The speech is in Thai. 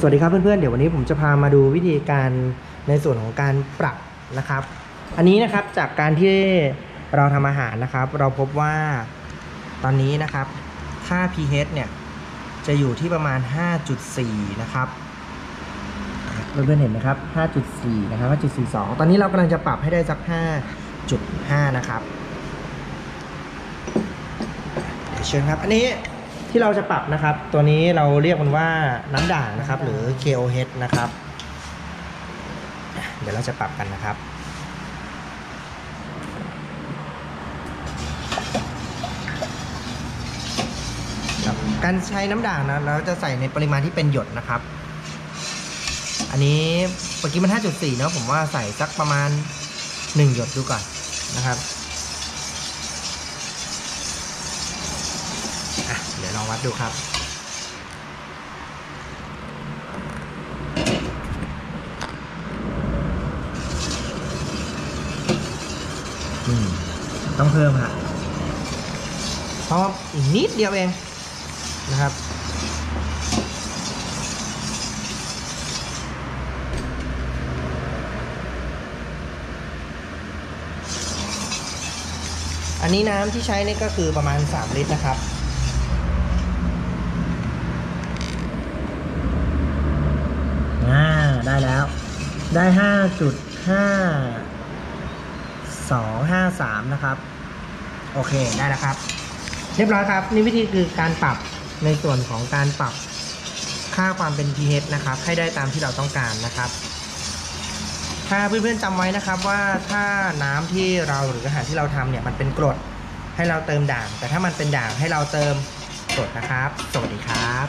สวัสดีครับเพื่อนๆ เดี๋ยววันนี้ผมจะพามาดูวิธีการในส่วนของการปรับนะครับ อันนี้นะครับจากการที่เราทำอาหารนะครับ เราพบว่าตอนนี้นะครับค่า pH เนี่ยจะอยู่ที่ประมาณ 5.4 นะครับเพื่อนๆเห็นไหมครับ 5.4 นะครับ 5.42 ตอนนี้เรากำลังจะปรับให้ได้สัก 5.5 นะครับเชิญครับ อันนี้ ที่เราจะปรับนะครับ ตัวนี้เราเรียกมันว่าน้ำด่างนะครับ หรือ KOH นะครับ เดี๋ยวเราจะปรับกันนะครับ การใช้น้ำด่างนะเราจะใส่ในปริมาณที่เป็นหยดนะครับ อันนี้เมื่อกี้มัน 5.4 เนอะผมว่าใส่สักประมาณ 1 หยดดูก่อนนะครับอะเดี๋ยว ลองวัดดูครับอืมต้องเพิ่มฮะเพราะอีกนิดเดียวเองนะครับอันนี้น้ำที่ใช้นี่ก็คือประมาณ 3 ลิตรนะครับ อ่า ได้แล้ว ได้5.5253นะครับ โอเคได้แล้วครับ เรียบร้อยครับ นี่วิธีคือการปรับในส่วนของการปรับค่าความเป็น pH นะครับ ให้ได้ตามที่เราต้องการนะครับถ้าเพื่อนๆจำไว้นะครับว่าถ้าน้ำที่เราหรืออาหารที่เราทำเนี่ยมันเป็นกรดให้เราเติมด่าง แต่ถ้ามันเป็นด่างให้เราเติมกรดนะครับ สวัสดีครับ